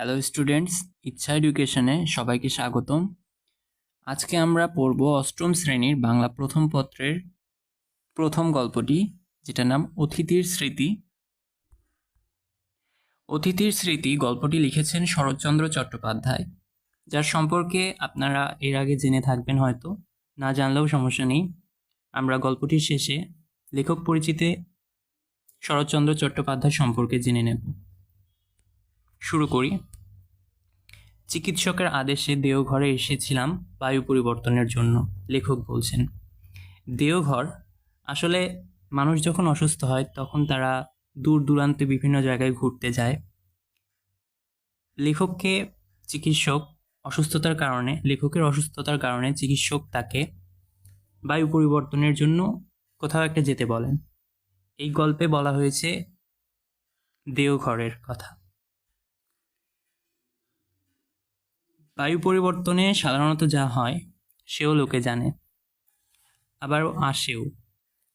Hello students ইচ্ছা এডুকেশনে সবাইকে স্বাগতম। আজকে আমরা পড়ব অষ্টম শ্রেণির বাংলা প্রথম পত্রের প্রথম গল্পটি, যেটার নাম অতিথির স্মৃতি। অতিথির স্মৃতি গল্পটি লিখেছেন শরৎচন্দ্র চট্টোপাধ্যায়, যার সম্পর্কে আপনারা এর আগে জেনে থাকবেন হয়তো, না জানলেও সমস্যা নেই। আমরা গল্পটির শেষে লেখক পরিচিতে শরৎচন্দ্র চট্টোপাধ্যায় সম্পর্কে জেনে নেব। শুরু করি। চিকিৎসকের আদেশে দেওঘরে এসেছিলাম বায়ু পরিবর্তনের জন্য, লেখক বলছেন। দেওঘর, আসলে মানুষ যখন অসুস্থ হয়, তখন তারা দূর দূরান্তে বিভিন্ন জায়গায় ঘুরতে যায়। লেখককে চিকিৎসক অসুস্থতার কারণে, লেখকের অসুস্থতার কারণে চিকিৎসক তাকে বায়ু পরিবর্তনের জন্য কোথাও একটা যেতে বলেন। এই গল্পে বলা হয়েছে দেওঘরের কথা। বায়ু পরিবর্তনে সাধারণত যা হয়, সেও লোকে জানে। আবার আসেও।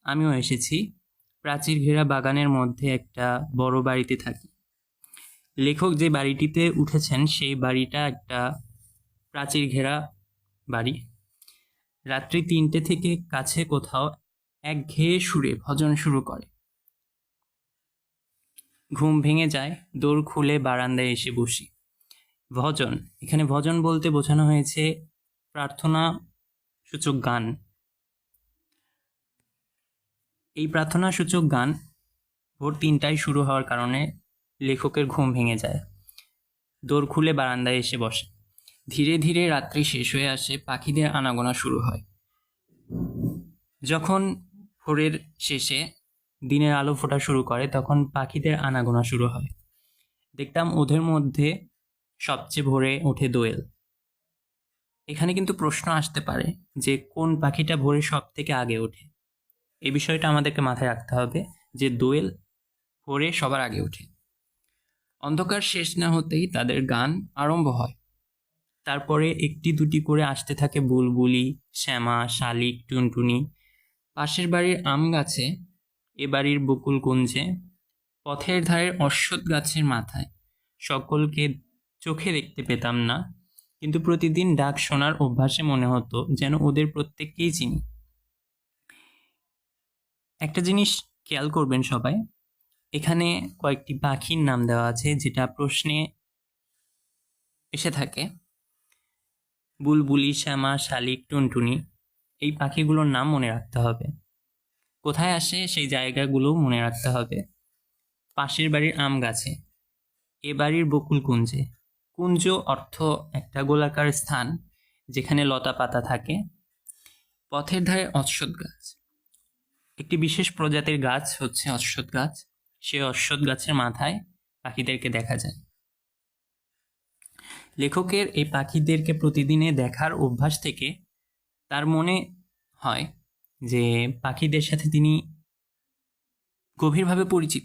আমিও এসেছি। প্রাচীর ঘেরা বাগানের মধ্যে একটা বড় বাড়িতে থাকি। লেখক যে বাড়িটিতে উঠেছেন, সেই বাড়িটা একটা প্রাচীর ঘেরা বাড়ি। রাত্রি তিনটে থেকে কাছে কোথাও এক ঘেয়ে সুরে ভজন শুরু করে। ঘুম ভেঙে যায়, দোর খুলে বারান্দায় এসে বসি। ভজন। এখানে ভজন বলতে বোঝানো হয়েছে প্রার্থনা সূচক গান। এই প্রার্থনা সূচক গান ভোর তিনটায় শুরু হওয়ার কারণে লেখকের ঘুম ভেঙে যায়। দোর খুলে বারান্দায় এসে বসে। ধীরে ধীরে রাত্রি শেষ হয়ে আসে, পাখিদের আনাগোনা শুরু হয়। যখন ভোরের শেষে দিনের আলো ফোটা শুরু করে, তখন পাখিদের আনাগোনা শুরু হয়। দেখতাম ওদের মধ্যে সবচেয়ে ভোরে ওঠে দোয়েল। এখানে কিন্তু প্রশ্ন আসতে পারে যে কোন পাখিটা ভোরে সব থেকে আগে ওঠে? এই বিষয়টা আমাদেরকে মাথায় রাখতে হবে যে দোয়েল ভোরে সবার আগে ওঠে। অন্ধকার শেষ না হতেই তাদের গান আরম্ভ হয়। তারপরে একটি দুটি করে আসতে থাকে বুলবুলি, শ্যামা, শালিক, টুনটুনি। পাশের বাড়ির আম গাছে, এ বাড়ির বকুল কুঞ্জে, পথের ধারের অশ্বত্থ গাছের মাথায় সকলকে চোখে দেখতে পেতাম না। কিন্তু প্রতিদিন ডাক শোনার অভ্যাসে মনে হতো যেন ওদের প্রত্যেককেই চিনি। একটা জিনিস খেয়াল করবেন সবাই, এখানে কয়েকটি পাখির নাম দেওয়া আছে যেটা প্রশ্নে এসে থাকে। বুলবুলি, শ্যামা, শালিক, টুনটুনি, এই পাখিগুলোর নাম মনে রাখতে হবে। কোথায় আসে সেই জায়গাগুলো মনে রাখতে হবে। পাশের বাড়ির আম গাছে, এ বাড়ির বকুল কুঞ্জে কুঞ্জ অর্থ একটা গোলাকার স্থান, যেখানে লতা পাতা থাকে। পথের ধারে অশ্বত্থ গাছ। একটি বিশেষ প্রজাতির গাছ হচ্ছে অশ্বত্থ গাছ। সে অশ্বত্থ গাছের মাথায় পাখিদেরকে দেখা যায়। লেখকের এই পাখিদেরকে প্রতিদিনে দেখার অভ্যাস থেকে তার মনে হয় যে পাখিদের সাথে তিনি গভীরভাবে পরিচিত।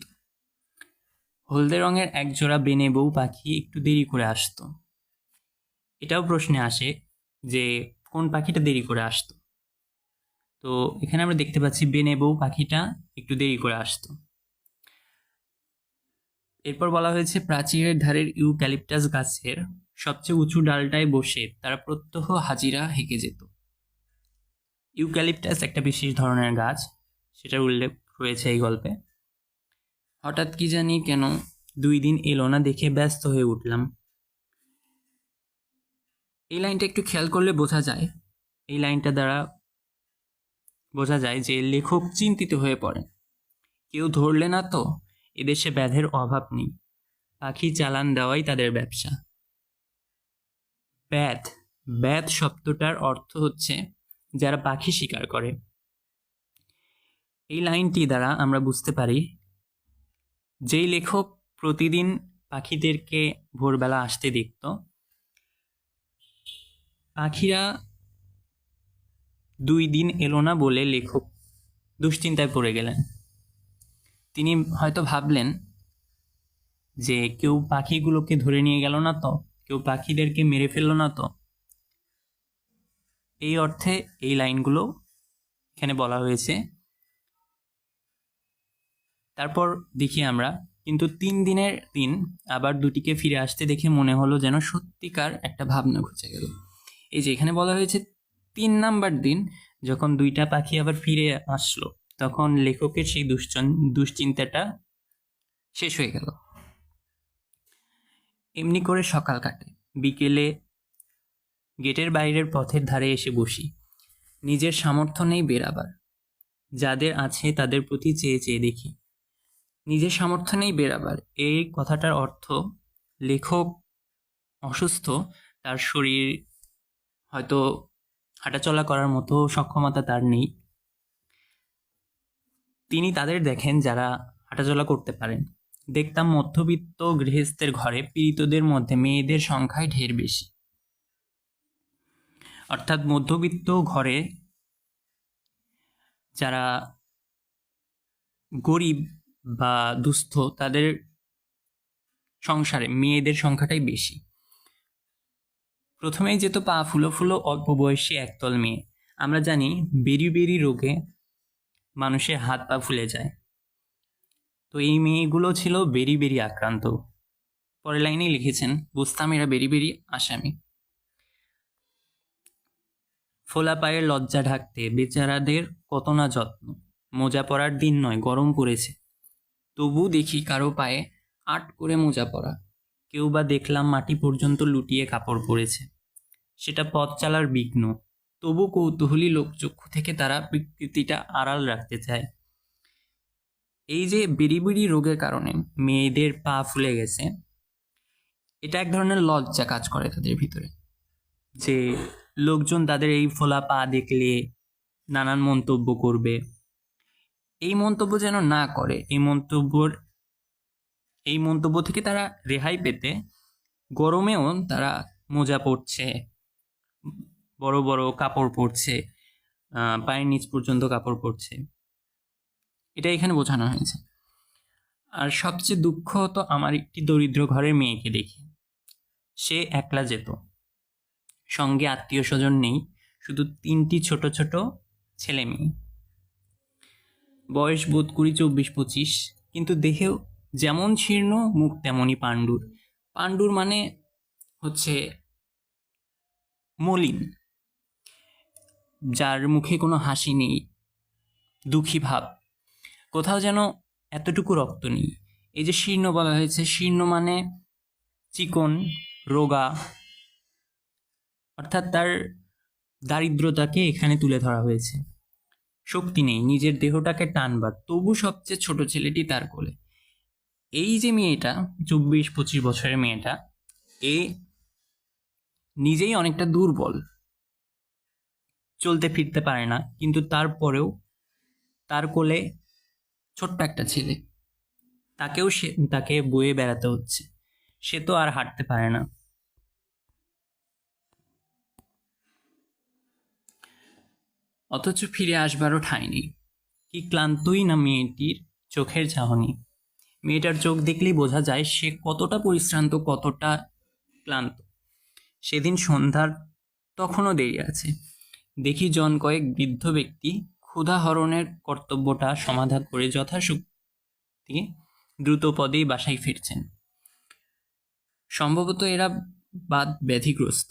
হলদে রঙের একজোড়া বেনে বউ পাখি একটু দেরি করে আসতো। এটাও প্রশ্নে আসে যে, কোন পাখিটা দেরি করে আসতো? তো এখানে আমরা দেখতে পাচ্ছি বেনে বউ পাখিটা একটু দেরি করে আসতো। এরপর বলা হয়েছে, প্রাচীরের ধারের ইউক্যালিপটাস গাছের সবচেয়ে উঁচু ডালটায় বসে তারা প্রত্যহ হাজিরা হেঁকে যেত। ইউক্যালিপটাস একটা বিশেষ ধরনের গাছ, সেটার উল্লেখ রয়েছে এই গল্পে। হঠাৎ কি জানি কেন দুই দিন এলো না দেখে ব্যস্ত হয়ে উঠলাম। এই লাইনটা একটু খেয়াল করলে বোঝা যায়। এই লাইনটা দ্বারা বোঝা যায় যে লেখক চিন্তিত হয়ে পড়েন। কেউ ধরলে না তো, এদেশে ব্যাধের অভাব নেই। পাখি চালান দেওয়াই তাদের ব্যবসা। ব্যাধ ব্যাধ শব্দটার অর্থ হচ্ছে যারা পাখি শিকার করে। এই লাইনটি দ্বারা আমরা বুঝতে পারি যেই লেখক প্রতিদিন পাখিদেরকে ভোরবেলা আসতে দেখত, পাখিরা দুই দিন এলো না বলে লেখক দুশ্চিন্তায় পড়ে গেলেন। তিনি হয়তো ভাবলেন যে কেউ পাখিগুলোকে ধরে নিয়ে গেল না তো, কেউ পাখিদেরকে মেরে ফেলল না তো। এই অর্থে এই লাইনগুলো এখানে বলা হয়েছে। তারপর দেখি আমরা, কিন্তু তিন দিনের দিন আবার দুটিকে ফিরে আসতে দেখে মনে হলো যেন সত্যিকার একটা ভাবনা ঘুচে গেল। এই যে এখানে বলা হয়েছে তিন নাম্বার দিন, যখন দুইটা পাখি আবার ফিরে আসলো, তখন লেখকের সেই দুশ্চন, দুশ্চিন্তাটা শেষ হয়ে গেল। এমনি করে সকাল কাটে। বিকেলে গেটের বাইরের পথের ধারে এসে বসি। নিজের সামর্থ্য নেই বেরাবার। যাদের আছে তাদের প্রতি চেয়ে চেয়ে দেখি। নিজের সামর্থ্য নেই বেরাবার এই কথাটার অর্থ, লেখক অসুস্থ, তার শরীর হয়তো হাঁটাচলা করার মতো সক্ষমতা তার নেই। তিনি তাদের দেখেন যারা হাঁটাচলা করতে পারেন। দেখতাম মধ্যবিত্ত গৃহস্থের ঘরে পীড়িতদের মধ্যে মেয়েদের সংখ্যায় ঢের বেশি। অর্থাৎ মধ্যবিত্ত ঘরে যারা গরিব বা দুস্থ, তাদের সংসারে মেয়েদের সংখ্যাটাই বেশি। প্রথমেই যেত পা ফুলো ফুলো, অল্প বয়সী একতল মেয়ে। আমরা জানি বেরি বেরি রোগে মানুষের হাত পা ফুলে যায়। তো এই মেয়েগুলো ছিল বেরি বেরি আক্রান্ত। পরের লাইনেই লিখেছেন, বুঝতাম এরা বেরি বেরি আসামি। ফোলা পায়ের লজ্জা ঢাকতে বেচারাদের কত না যত্ন। মোজা পরার দিন নয়, গরম পড়েছে। তবু দেখি কারও পায়ে আট করে মোজা পরা। কেউ বা দেখলাম মাটি পর্যন্ত লুটিয়ে কাপড় পরেছে। সেটা পথ চালার বিঘ্ন। তবু কৌতূহলী লোকচক্ষু থেকে তারা বিকৃতিটা আড়াল রাখতে চায়। এই যে বিড়িবিড়ি রোগের কারণে মেয়েদের পা ফুলে গেছে, এটা এক ধরনের লজ্জা কাজ করে তাদের ভিতরে। যে লোকজন তাদের এই ফোলা পা দেখলে নানান মন্তব্য করবে। এই মন্তব্য যেন না করে, এই মন্তব্যর, এই মন্তব্য থেকে তারা রেহাই পেতে গরমেও তারা মোজা পরছে, বড় বড় কাপড় পরছে পায়ের নিচ পর্যন্ত কাপড় পরছে। এটা এখানে বোঝানো হয়েছে। আর সবচেয়ে দুঃখ তো আমার একটি দরিদ্র ঘরের মেয়েকে দেখে। সে একলা যেত। সঙ্গে আত্মীয় স্বজন নেই, শুধু তিনটি ছোট ছোট ছেলে মেয়ে। বয়স বোধ করি চব্বিশ পঁচিশ। কিন্তু দেহেও যেমন শীর্ণ, মুখ তেমনই পাণ্ডুর। পাণ্ডুর মানে হচ্ছে মলিন, যার মুখে কোনো হাসি নেই, দুঃখী ভাব। কোথাও যেন এতটুকু রক্ত নেই। এই যে শীর্ণ বলা হয়েছে, শীর্ণ মানে চিকন, রোগা, অর্থাৎ তার দারিদ্রতাকে এখানে তুলে ধরা হয়েছে। শক্তি নেই, নিজের দেহটাকে টানবার তবু সবচেয়ে ছোট ছেলেটি তার কোলে। এই যে মেয়েটা, চব্বিশ, পঁচিশ বছরের মেয়েটা, এ নিজেই অনেকটা দুর্বল। চলতে ফিরতে পারে না, কিন্তু তারপরেও তার কোলে ছোট্ট একটা ছেলে। তাকেও সে, তাকে বয়ে বেড়াতে হচ্ছে। সে তো আর হাঁটতে পারে না। অথচ ফিরে আসবারও ঠাঁই নেই। কি ক্লান্তই না মেয়েটির চোখের চাহনি মেয়েটার চোখ দেখলেই বোঝা যায় সে কতটা পরিশ্রান্ত, কতটা ক্লান্ত। সেদিন সন্ধ্যার তখনও দেরি আছে। দেখি জন কয়েক বৃদ্ধ ব্যক্তি ক্ষুধাহরণের কর্তব্যটা সমাধান করে যথাশক্তি দ্রুত পদেই বাসায় ফিরছেন। সম্ভবত এরা বাদ ব্যাধিগ্রস্ত।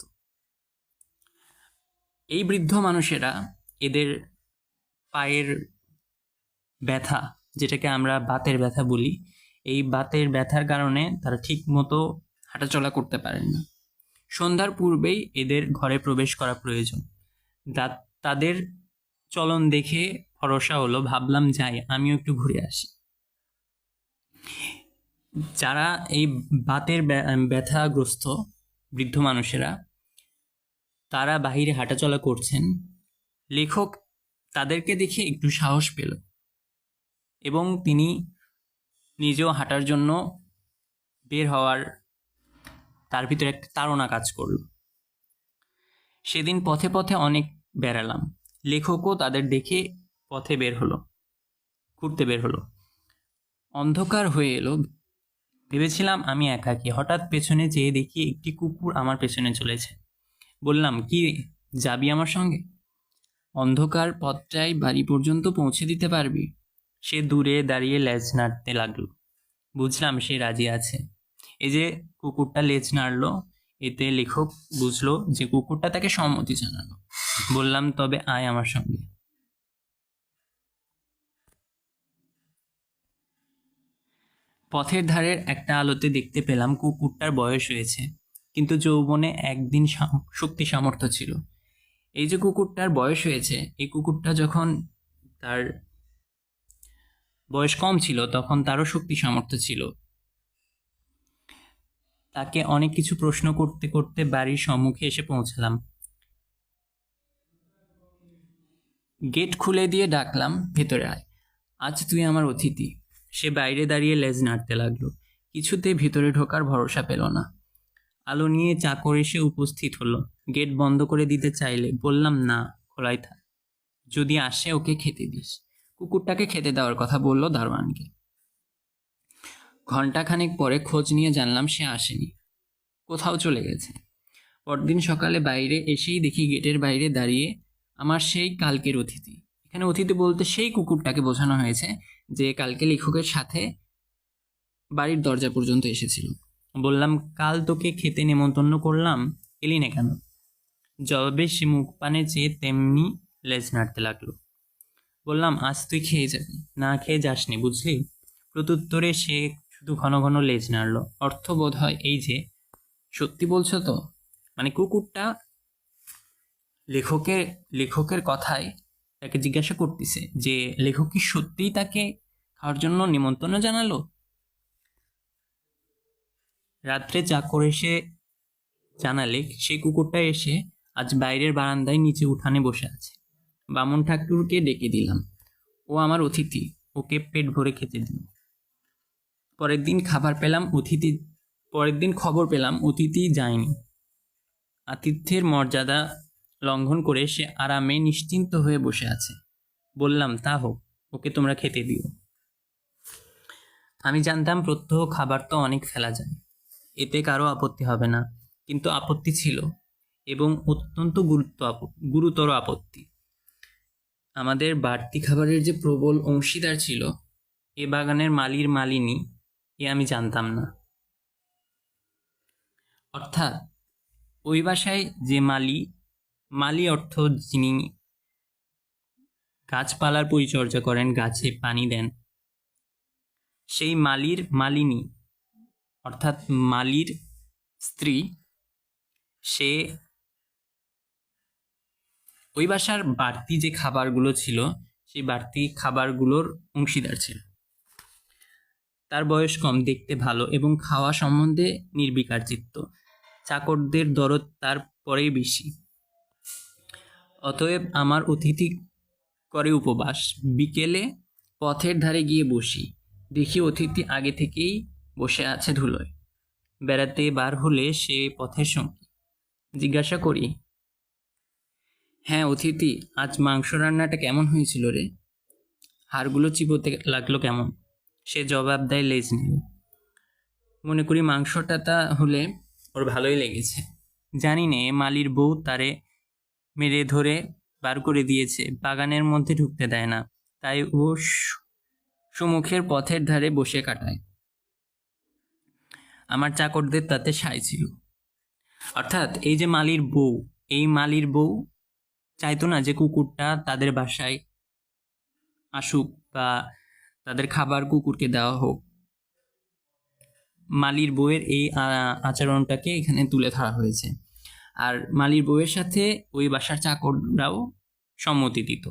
এই বৃদ্ধ মানুষেরা এদের পায়ের ব্যথা, যেটাকে আমরা বাতের ব্যথা বলি, এই বাতের ব্যথার কারণে তারা ঠিক মতো হাঁটাচলা করতে পারেন না। সন্ধ্যার পূর্বেই এদের ঘরে প্রবেশ করা প্রয়োজন। তাদের চলন দেখে ভরসা হলো, ভাবলাম যাই, আমিও একটু ঘুরে আসি। যারা এই বাতের ব্যা- ব্যথাগ্রস্ত বৃদ্ধ মানুষেরা, তারা বাহিরে হাঁটাচলা করছেন লেখক তাদেরকে দেখে একটু সাহস পেল। এবং তিনি নিজেও হাঁটার জন্য বের হওয়ার তার ভিতরে একটা তাড়না কাজ করল। সেদিন পথে পথে অনেক বেড়ালাম। লেখকও তাদের দেখে পথে বের হলো, ঘুরতে বের হলো। অন্ধকার হয়ে এলো। ভেবেছিলাম আমি একাকী। হঠাৎ পেছনে যেয়ে দেখি একটি কুকুর আমার পেছনে চলেছে। বললাম, কি, যাবি আমার সঙ্গে? অন্ধকার পথটাই বাড়ি পর্যন্ত পৌঁছে দিতে পারবি। সে দূরে দাঁড়িয়ে লেজ নাড়তে লাগল। বুঝলাম সে রাজি আছে। এই যে কুকুরটা লেজ নাড়লো, এতে লেখক বুঝলো যে কুকুরটা তাকে সম্মতি জানালো। বললাম, তবে আয় আমার সঙ্গে। পথের ধারের একটা আলোতে দেখতে পেলাম কুকুরটার বয়স হয়েছে, কিন্তু যৌবনে একদিন শক্তি সামর্থ্য ছিল। এই যে কুকুরটার বয়স হয়েছে, এই কুকুরটা যখন তার বয়স কম ছিল, তখন তারও শক্তি সামর্থ্য ছিল। তাকে অনেক কিছু প্রশ্ন করতে করতে বাড়ির সম্মুখে এসে পৌঁছালাম। গেট খুলে দিয়ে ডাকলাম, ভেতরে আয়। আজ তুই আমার অতিথি। সে বাইরে দাঁড়িয়ে লেজ নাড়তে লাগল। কিছুতে ভিতরে ঢোকার ভরসা পেল না। আলো নিয়ে চাকর এসে উপস্থিত হলো। গেট বন্ধ করে দিতে চাইলে বললাম, না, খোলাই থাক। যদি আসে, ওকে খেতে দিস। কুকুরটাকে খেতে দেওয়ার কথা বলল দারোয়ানকে ঘন্টাখানেক পরে খোঁজ নিয়ে জানলাম সে আসেনি। কোথাও চলে গেছে। পরদিন সকালে বাইরে এসেই দেখি গেটের বাইরে দাঁড়িয়ে আমার সেই কালকের অতিথি। এখানে অতিথি বলতে সেই কুকুরটাকে বোঝানো হয়েছে যে কালকে লেখকের সাথে বাড়ির দরজা পর্যন্ত এসেছিল। বললাম, কাল তোকে খেতে নেমন্তন্ন করলাম? এলি না কেন? জবাবে সে মুখ পানে চেয়ে তেমনি লেজ নাড়তে লাগল। বললাম, আজ তুই খেয়ে যাবি। না খেয়ে যাসনি, বুঝলি? প্রত্যুত্তরে সে শুধু ঘন ঘন লেজ নাড়ল। অর্থ বোধ হয় এই যে, সত্যি বলছো তো? মানে কুকুরটা লেখকের লেখকের কথায় তাকে জিজ্ঞাসা করতেছে যে, লেখক কি সত্যিই তাকে খাওয়ার জন্য নিমন্ত্রণ জানালো? রাত্রে চাকর এসে জানালে সেই কুকুরটা এসে আজ বাইরের বারান্দায় নিচে উঠানে বসে আছে। বামন ঠাকুরকে ডেকে দিলাম। ও আমার অতিথি, ওকে পেট ভরে খেতে দিল। পরের দিন খাবার পেলাম, অতিথি, পরের দিন খবর পেলাম, অতিথি যায়নি। আতিথ্যের মর্যাদা লঙ্ঘন করে সে আরামে নিশ্চিন্ত হয়ে বসে আছে। বললাম, তা হোক, ওকে তোমরা খেতে দিও। আমি জানতাম প্রত্যহ খাবার তো অনেক ফেলা যায়। এতে কারও আপত্তি হবে না, কিন্তু আপত্তি ছিল। এবং অত্যন্ত গুরুত্ব গুরুতর আপত্তি। আমাদের বাড়তি খাবারের যে প্রবল অংশীদার ছিল, এ বাগানের মালির মালিনী, এ আমি জানতাম না। অর্থাৎ, ওই বাসায় যে মালি মালি অর্থ যিনি গাছপালার পরিচর্যা করেন, গাছে পানি দেন, সেই মালির মালিনী, অর্থাৎ মালির স্ত্রী, সে ওই বাসার বাড়তি যে খাবারগুলো ছিল, সেই বাড়তি খাবারগুলোর অংশীদার ছিল। তার বয়স কম, দেখতে ভালো এবং খাওয়া সম্বন্ধে নির্বিকার চিত্ত চাকরদের দরদ তার পরেই বেশি। অতএব আমার অতিথি করে উপবাস। বিকেলে পথের ধারে গিয়ে বসি। দেখি অতিথি আগে থেকেই বসে আছে ধুলোয়। বেড়াতে বার হলে সে পথের সঙ্গী। জিজ্ঞাসা করি হ্যাঁ অতিথি, আজ মাংস রান্নাটা কেমন হয়েছিল রে? হাড়গুলো চিবোতে লাগল কেমন? সে জবাব দেয়, লেজ নিয়ে। মনে করি মাংসটা তা হলে ওর ভালোই লেগেছে। জানি নে, মালির বউ তারে মেরে ধরে বার করে দিয়েছে, বাগানের মধ্যে ঢুকতে দেয় না। তাই ও সুমুখের পথের ধারে বসে কাটায়। আমার চাকরদের তাতে সায় ছিল। অর্থাৎ এই যে মালির বউ, এই মালির বউ চাইতো না যে কুকুরটা তাদের বাসায় আসুক বা তাদের খাবার কুকুরকে দেওয়া হোক। মালির বউয়ের এই আচরণটাকে এখানে তুলে ধরা হয়েছে। আর মালির বউয়ের সাথে ওই বাসার চাকররাও সম্মতি দিত।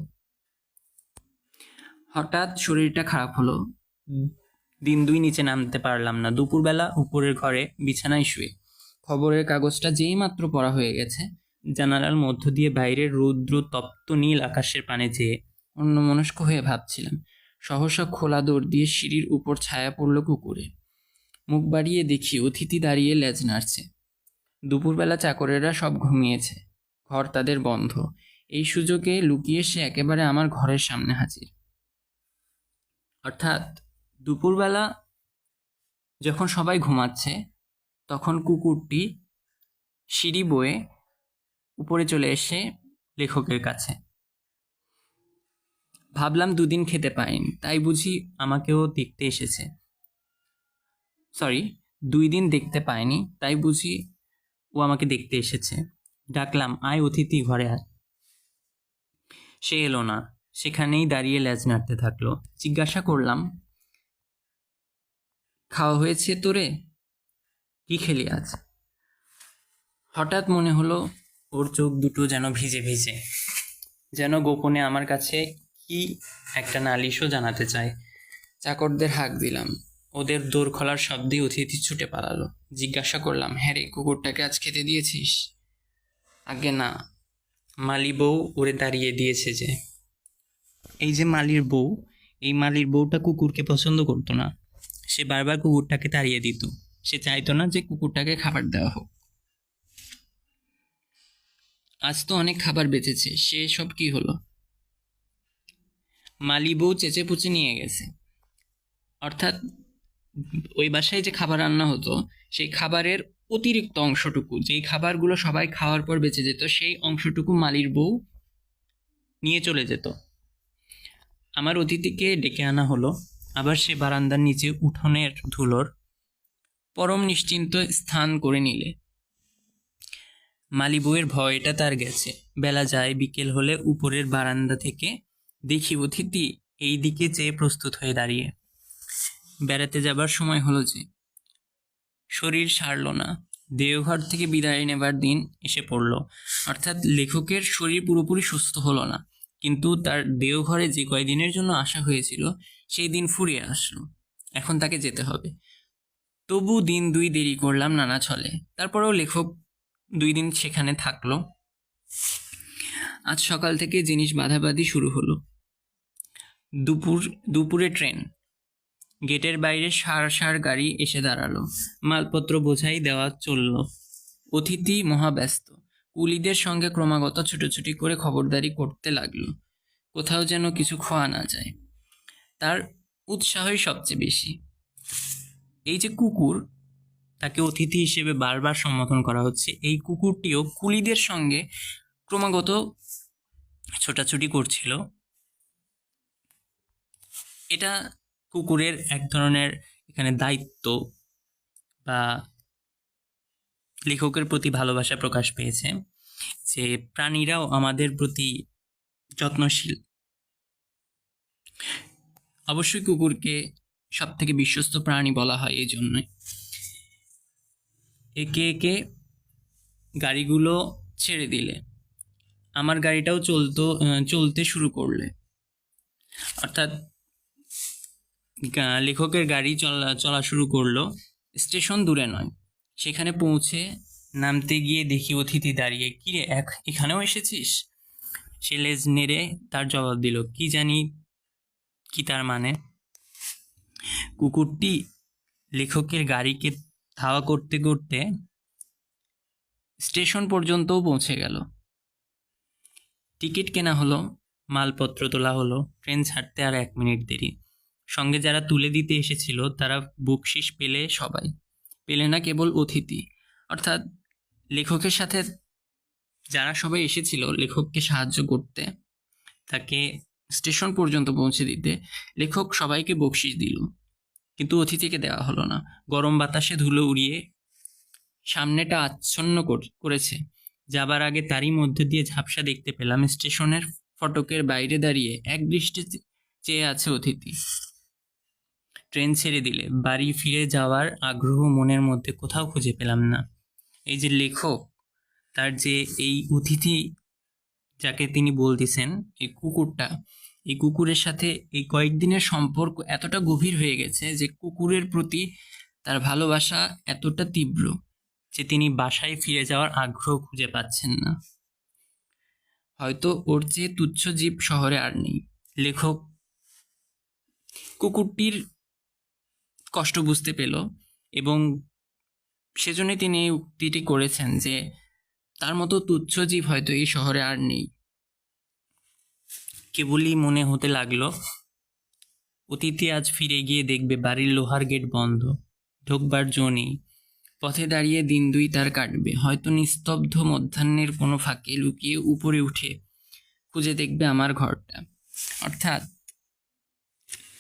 হঠাৎ শরীরটা খারাপ হলো। দিন দুই নিচে নামতে পারলাম না। দুপুরবেলা উপরের ঘরে বিছানায় শুয়ে। খবরের কাগজটা যেই মাত্র পড়া হয়ে গেছে জানালার মধ্য দিয়ে বাইরের রৌদ্র তপ্ত নীল আকাশের পানে যেয়ে অন্যমনস্ক হয়ে ভাবছিলাম, সহসা খোলা দৌড় দিয়ে সিঁড়ির উপর ছায়া পড়ল কুকুরে। মুখ বাড়িয়ে দেখি অতিথি দাঁড়িয়ে লেজ নাড়ছে। দুপুরবেলা চাকরেরা সব ঘুমিয়েছে। ঘর তাদের বন্ধ। এই সুযোগে লুকিয়ে সে একেবারে আমার ঘরের সামনে হাজির। অর্থাৎ দুপুরবেলা যখন সবাই ঘুমাচ্ছে, তখন কুকুরটি সিঁড়ি বয়ে উপরে চলে এসে লেখকের কাছে। ভাবলাম দুদিন খেতে পাইনি, তাই বুঝি আমাকেও দেখতে এসেছে। সরি দুই দিন দেখতে পায়নি তাই বুঝি ও আমাকে দেখতে এসেছে। ডাকলাম, আয় অতিথি ঘরে আয়। সে এলো না, সেখানেই দাঁড়িয়ে ল্যাজ নাড়তে থাকল। জিজ্ঞাসা করলাম, খাওয়া হয়েছে তোরে? কি খেলি আজ? হঠাৎ মনে হলো ওর চোখ দুটো যেন ভিজে ভিজে। যেন গোপনে আমার কাছে কি একটা নালিশও জানাতে চায়। চাকরদের হাঁক দিলাম। ওদের দৌড় খোলার শব্দে অতিথি ছুটে পালালো। জিজ্ঞাসা করলাম হ্যাঁ রে, কুকুরটাকে আজ খেতে দিয়েছিস? আগে না। মালি বউ ওরে দাঁড়িয়ে দিয়েছে যে, এই যে মালির বউ, এই মালির বউটা কুকুরকে পছন্দ করতো না। সে বারবার কুকুরটাকে তাড়িয়ে দিত। সে চাইতো না যে কুকুরটাকে খাবার দেওয়া হোক। আজ তো অনেক খাবার বেঁচেছে, সে সব কি হলো? মালি বউ চেঁচে পুচে নিয়ে গেছে। অর্থাৎ ওই বাসায় যে খাবার রান্না হতো, সেই খাবারের অতিরিক্ত অংশটুকু, যেই খাবারগুলো সবাই খাওয়ার পর বেঁচে যেত, সেই অংশটুকু মালির বউ নিয়ে চলে যেত। আমার অতিথিকে ডেকে আনা হলো। আবার সে বারান্দার নিচে উঠোনের ধুলোর পরম নিশ্চিন্ত স্থান করে নিলে। মালি বউয়ের ভয়টা তার গেছে। বেলা যায়, বিকেল হলে উপরের বারান্দা থেকে দেখি অতিথি এই দিকে চেয়ে প্রস্তুত হয়ে দাঁড়িয়ে। বেড়াতে যাবার সময় হলো যে, শরীর সারল না। দেওঘর থেকে বিদায় নেবার দিন এসে পড়ল। অর্থাৎ লেখকের শরীর পুরোপুরি সুস্থ হলো না। কিন্তু তার দেওঘরে যে কয়দিনের জন্য আসা হয়েছিল, সেই দিন ফুরিয়ে আসলো। এখন তাকে যেতে হবে। তবু দিন দুই দেরি করলাম নানা ছলে। তারপরেও লেখক দুই দিন সেখানে থাকল। আজ সকাল থেকে জিনিস বাধাবাধি শুরু হলো। দুপুর, দুপুরে ট্রেন। গেটের বাইরে সার সার গাড়ি এসে দাঁড়াল। মালপত্র বোঝাই দেওয়া চলল। অতিথি মহাব্যস্ত। কুলিদের সঙ্গে ক্রমাগত ছুটোছুটি করে খবরদারি করতে লাগল। কোথাও যেন কিছু খোয়া না যায়। তার উৎসাহই সবচেয়ে বেশি। এই যে কুকুর তাকে অতিথি হিসেবে বারবার সম্বোধন করা হচ্ছে। এই কুকুরটিও কুলিদের সঙ্গে ক্রমাগত ছোটাছুটি করছিল। এটা কুকুরের এক ধরনের এখানে দায়িত্ব বা লেখকের প্রতি ভালোবাসা প্রকাশ পেয়েছে যে প্রাণীরাও আমাদের প্রতি যত্নশীল। অবশ্যই কুকুরকে সব থেকে বিশ্বস্ত প্রাণী বলা হয় এই জন্যই একে একে গাড়িগুলো ছেড়ে দিলে। আমার গাড়িটাও চলতো চলতে শুরু করলে। অর্থাৎ লেখকের গাড়ি চলা চলা শুরু করল। স্টেশন দূরে নয়। সেখানে পৌঁছে নামতে গিয়ে দেখি অতিথি দাঁড়িয়ে, কিরে এক এখানেও এসেছিস? সে লেজ নেড়ে তার জবাব দিল, কি জানি কি তার মানে? কুকুরটি লেখকের গাড়িকে ধাওয়া করতে করতে স্টেশন পর্যন্তও পৌঁছে গেল। টিকিট কেনা হলো, মালপত্র তোলা হলো, ট্রেন ছাড়তে আর এক মিনিট দেরি। সঙ্গে যারা তুলে দিতে এসেছিল, তারা বকশিস পেলে সবাই। পেলে না কেবল অতিথি। অর্থাৎ লেখকের সাথে যারা সবাই এসেছিল, লেখককে সাহায্য করতে, তাকে স্টেশন পর্যন্ত পৌঁছে দিতে লেখক সবাইকে বকশিস দিল। কিন্তু অতিথিকে দেওয়া হলো না। গরম বাতাসে ধুলো উড়িয়ে সামনেটা আচ্ছন্ন করেছে। যাবার আগে তারই মধ্যে দিয়ে ঝাপসা দেখতে পেলাম স্টেশনের ফটকের বাইরে দাঁড়িয়ে এক দৃষ্টি চেয়ে আছে অতিথি। ট্রেন ছেড়ে দিলে। বাড়ি ফিরে যাওয়ার আগ্রহ মনের মধ্যে কোথাও খুঁজে পেলাম না। এই যে লেখক, তার যে এই অতিথি যাকে তিনি বলতেছেন, এই কুকুরটা এই কুকুরের সাথে এই কয়েকদিনের সম্পর্ক এতটা গভীর হয়ে গেছে যে কুকুরের প্রতি তার ভালোবাসা এতটা তীব্র যে তিনি বাসায় ফিরে যাওয়ার আগ্রহ খুঁজে পাচ্ছেন না। হয়তো ওর চেয়ে তুচ্ছ জীব শহরে আর নেই। লেখক কুকুরটির কষ্ট বুঝতে পেল এবং সেজন্যই তিনি উক্তিটি করেছেন যে, তার মতো তুচ্ছ জীব হয়তো এই শহরে আর নেই। কেবলই মনে হতে লাগল অতিথি আজ ফিরে গিয়ে দেখবে বাড়ির লোহার গেট বন্ধ, ঢোকবার জো নেই। পথে দাঁড়িয়ে দিন দুই তার কাটবে। হয়তো নিস্তব্ধ মধ্যাহ্নের কোনো ফাঁকে লুকিয়ে উপরে উঠে খুঁজে দেখবে আমার ঘরটা। অর্থাৎ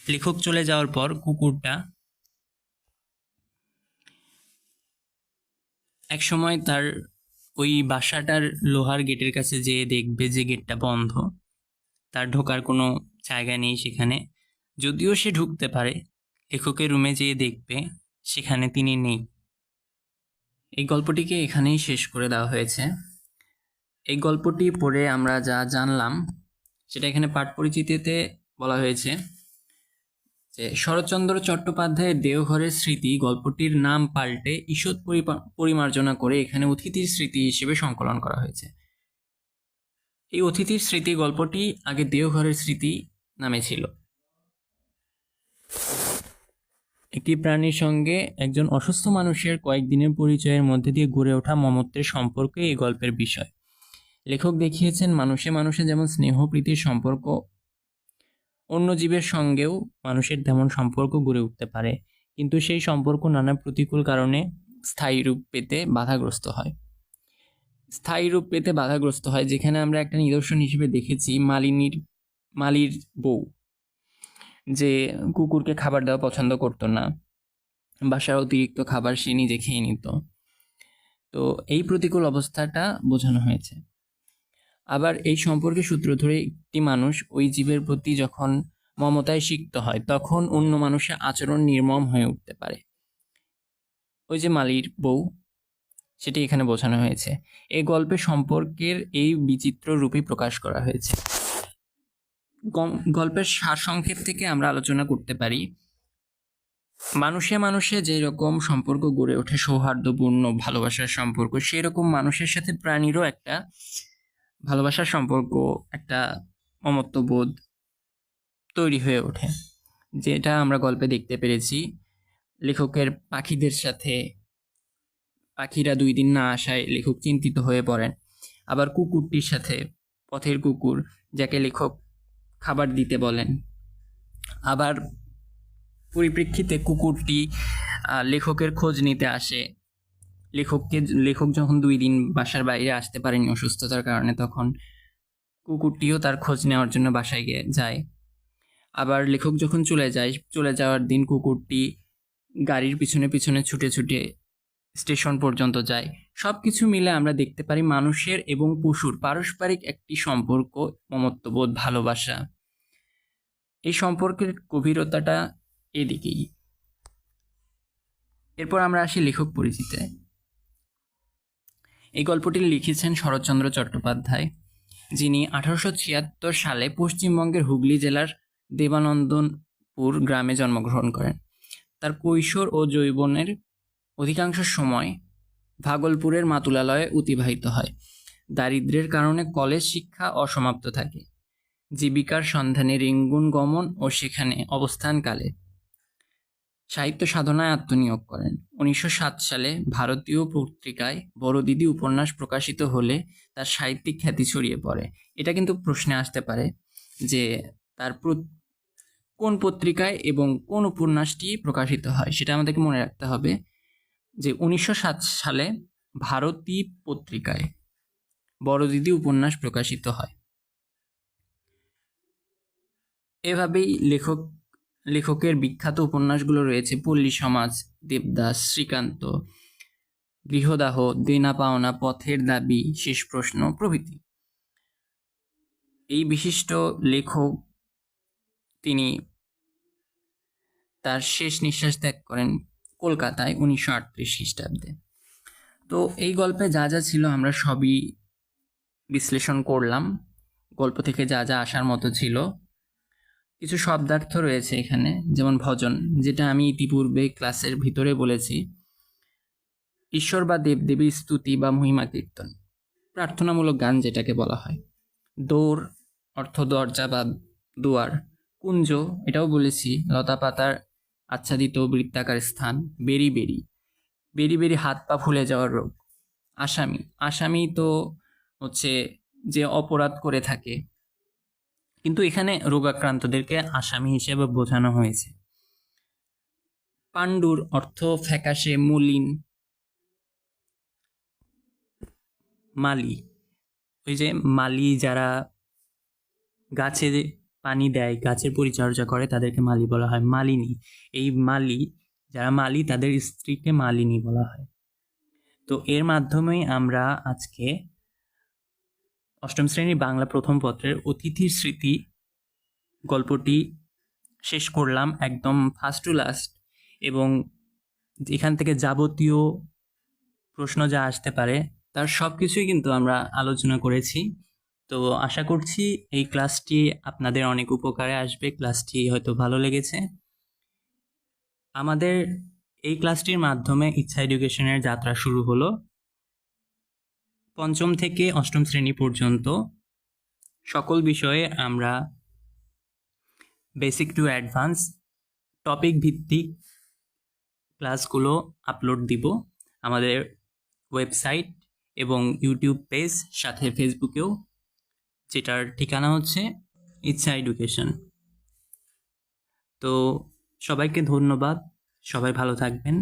লেখক চলে যাওয়ার পর কুকুরটা এক সময় তার ওই বাসাটার লোহার গেটের কাছে যেয়ে দেখবে যে গেটটা বন্ধ। তার ঢোকার কোনো জায়গা নেই সেখানে। যদিও সে ঢুকতে পারে, লেখকের রুমে যেয়ে দেখবে সেখানে তিনি নেই। এই গল্পটিকে এখানেই শেষ করে দেওয়া হয়েছে। এই গল্পটি পড়ে আমরা যা জানলাম, সেটা এখানে পাঠ পরিচিতিতে বলা হয়েছে যে শরৎচন্দ্র চট্টোপাধ্যায়ের দেওঘরের স্মৃতি গল্পটির নাম পাল্টে ঈষৎ পরিমার্জনা করে এখানে অতিথির স্মৃতি হিসেবে সংকলন করা হয়েছে। এই অতিথির স্মৃতি গল্পটি আগে দেওঘরের স্মৃতি নামে ছিল। একটি প্রাণীর সঙ্গে একজন অসুস্থ মানুষের কয়েকদিনের পরিচয়ের মধ্যে দিয়ে গড়ে ওঠা মমত্বের সম্পর্ক এই গল্পের বিষয়। লেখক দেখিয়েছেন, মানুষে মানুষে যেমন স্নেহ, প্রীতির সম্পর্ক, অন্য জীবের সঙ্গেও মানুষের তেমন সম্পর্ক গড়ে উঠতে পারে। কিন্তু সেই সম্পর্ক নানা প্রতিকূল কারণে স্থায়ী রূপ পেতে বাধাগ্রস্ত হয়। স্থায়ী রূপ পেতে বাধাগ্রস্ত হয়, যেখানে আমরা একটা নিদর্শন হিসেবে দেখেছি মালিনীর, মালির বউ, যে কুকুরকে খাবার দেওয়া পছন্দ করতো না। বাসার অতিরিক্ত খাবার সে নিজে খেয়ে নিত। তো এই প্রতিকূল অবস্থাটা বোঝানো হয়েছে। আবার এই সম্পর্কে সূত্র ধরে একটি মানুষ ওই জীবের প্রতি যখন মমতায় সিক্ত হয়, তখন অন্য মানুষের আচরণ নির্মম হয়ে উঠতে পারে। ওই যে মালির বউ সেটি এখানে বোঝানো হয়েছে। এই গল্পে সম্পর্কের এই বিচিত্র রূপই প্রকাশ করা হয়েছে। গল্পের সারসংক্ষেপ থেকে আমরা আলোচনা করতে পারি, মানুষে মানুষে যেরকম সম্পর্ক গড়ে ওঠে, সৌহার্দ্যপূর্ণ ভালোবাসার সম্পর্ক, সেরকম মানুষের সাথে প্রাণীরও একটা ভালোবাসার সম্পর্ক, একটা মমত্ববোধ তৈরি হয়ে ওঠে। যেটা আমরা গল্পে দেখতে পেরেছি, লেখকের পাখিদের সাথে পাখিরা দুই দিন না আসায় লেখক চিন্তিত হয়ে পড়েন। আবার কুকুরটির সাথে, পথের কুকুর, যাকে লেখক খাবার দিতে বলেন। আবার পরিপ্রেক্ষিতে কুকুরটি লেখকের খোঁজ নিতে আসে। লেখককে, লেখক যখন দুই দিন বাসার বাইরে আসতে পারেনি অসুস্থতার কারণে, তখন কুকুরটিও তার খোঁজ নেওয়ার জন্য বাসায় গিয়ে যায়। আবার লেখক যখন চলে যায়, চলে যাওয়ার দিন কুকুরটি গাড়ির পিছনে পিছনে ছুটে ছুটে স্টেশন পর্যন্ত যায়। সব কিছু মিলে আমরা দেখতে পারি মানুষের এবং পশুর পারস্পরিক একটি সম্পর্ক মমত্ববোধ ভালোবাসা। এই সম্পর্কের গভীরতাটা এদিকেই। এরপর আমরা আসি লেখক পরিচিতে। এই গল্পটি লিখেছেন শরৎচন্দ্র চট্টোপাধ্যায়, যিনি আঠারোশো ছিয়াত্তর সালে পশ্চিমবঙ্গের হুগলি জেলার দেবানন্দনপুর গ্রামে জন্মগ্রহণ করেন। তার কৈশোর ও যৌবনের অধিকাংশ সময় ভাগলপুরের মাতুলালয়ে অতিবাহিত হয়। দারিদ্র্যের কারণে কলেজ শিক্ষা অসমাপ্ত থাকে। জীবিকার সন্ধানে রেঙ্গুন গমন ও সেখানে অবস্থানকালে সাহিত্য সাধনায় আত্মনিয়োগ করেন। উনিশশো সাত সালে ভারতীয় পত্রিকায় বড়দিদি উপন্যাস প্রকাশিত হলে তার সাহিত্যিক খ্যাতি ছড়িয়ে পড়ে। এটা কিন্তু প্রশ্নে আসতে পারে যে তার কোন পত্রিকায় এবং কোন উপন্যাসটি প্রকাশিত হয়, সেটা আমাদেরকে মনে রাখতে হবে। যে উনিশশো সাত সালে ভারতী পত্রিকায় বড়দিদি উপন্যাস প্রকাশিত হয়। এভাবেই লেখক, লেখকের বিখ্যাত উপন্যাসগুলো রয়েছে পল্লী সমাজ, দেবদাস, শ্রীকান্ত, গৃহদাহ, দেনা পাওনা, পথের দাবি, শেষ প্রশ্ন প্রভৃতি। এই বিশিষ্ট লেখক তিনি তার শেষ নিঃশ্বাস ত্যাগ করেন কলকাতায় উনিশশো আটত্রিশ খ্রিস্টাব্দে। তো এই গল্পে যা যা ছিল আমরা সবই বিশ্লেষণ করলাম। গল্প থেকে যা যা আসার মতো ছিল। কিছু শব্দার্থ রয়েছে এখানে, যেমন ভজন, যেটা আমি ইতিপূর্বে ক্লাসের ভিতরে বলেছি। ঈশ্বর বা দেবদেবীর স্তুতি বা মহিমা কীর্তন, প্রার্থনামূলক গান যেটাকে বলা হয়। দৌড় অর্থ দরজা বা দুয়ার, কুঞ্জ, এটাও বলেছি। লতা পাতার আচ্ছাদিত বৃত্তাকার স্থান, বেরি বেরি। বেরি বেরি হাত পা ফুলে যাওয়ার রোগ। আসামি। আসামি তো হচ্ছে যে অপরাধ করে থাকে। কিন্তু এখানে রোগাক্রান্তদেরকে আসামি হিসেবে বোঝানো হয়েছে। পাণ্ডুর অর্থ ফ্যাকাশে মলিন মালি। ওই যে মালি যারা গাছে পানি দেয়, গাছের পরিচর্যা করে, তাদেরকে মালি বলা হয় মালিনী। এই মালি, যারা মালি, তাদের স্ত্রীকে মালিনী বলা হয়। তো এর মাধ্যমেই আমরা আজকে অষ্টম শ্রেণির বাংলা প্রথম পত্রের অতিথির স্মৃতি গল্পটি শেষ করলাম একদম ফার্স্ট টু লাস্ট এবং এখান থেকে যাবতীয় প্রশ্ন যা আসতে পারে, তার সব কিছুই কিন্তু আমরা আলোচনা করেছি। তো আশা করছি এই ক্লাসটি আপনাদের অনেক উপকারে আসবে, ক্লাসটি হয়তো ভালো লেগেছে। আমাদের এই ক্লাসটির মাধ্যমে ইচ্ছা এডুকেশনের যাত্রা শুরু হলো পঞ্চম থেকে অষ্টম শ্রেণি পর্যন্ত। সকল বিষয়ে আমরা বেসিক টু অ্যাডভান্স টপিক ভিত্তিক ক্লাসগুলো আপলোড দিব আমাদের ওয়েবসাইট এবং ইউটিউব পেজ সাথে ফেসবুকেও যেটার ঠিকানা হচ্ছে ইচ্ছা এডুকেশন। তো সবাইকে ধন্যবাদ। সবাই ভালো থাকবেন।